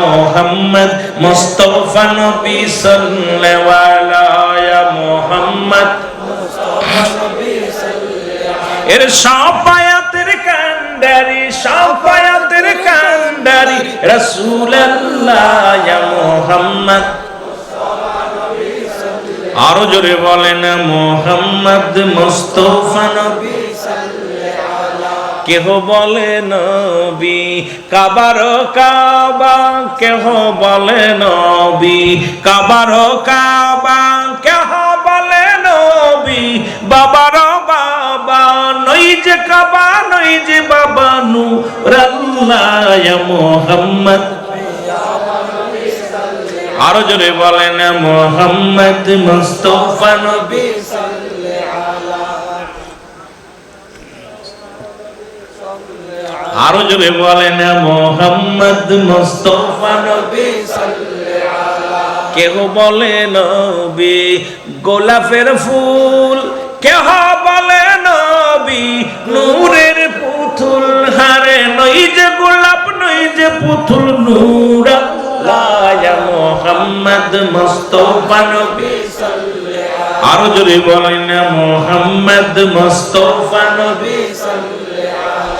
মোহাম্মদ মুস্তফা নবী সাল্লাল্লাহু মোহাম্মদ। এর কান্ডারি, সাফায়াতের কান্ডারি, রাসূলুল্লাহ ইয়া মুহাম্মদ। আরও জোরে বলেন মোহাম্মদ মুস্তফা নবী। কেহ বলে নবী? কাবার কাবা, কেহ বলে নবী? কাবার কাবা, কেহ বলে নবী? বাবার বাবা নই যে কাবা, নই যে বাবা নু রাল্লাহ মোহাম্মদ। আরও জোরে বলেন, মোহাম্মদ মুস্তফা নবী। আরও জোরে বলেন মোহাম্মদ মুস্তফা নবী কেহ বলে নবী গোলাপের ফুল কেহ বলে নবী নূরের পুতুল হারে নই যে গোলাপ নই যে পুতুল নূর লায়া মোহাম্মদ মুস্তফা নবী আরও জোরে বলেন মোহাম্মদ মুস্তফা নবী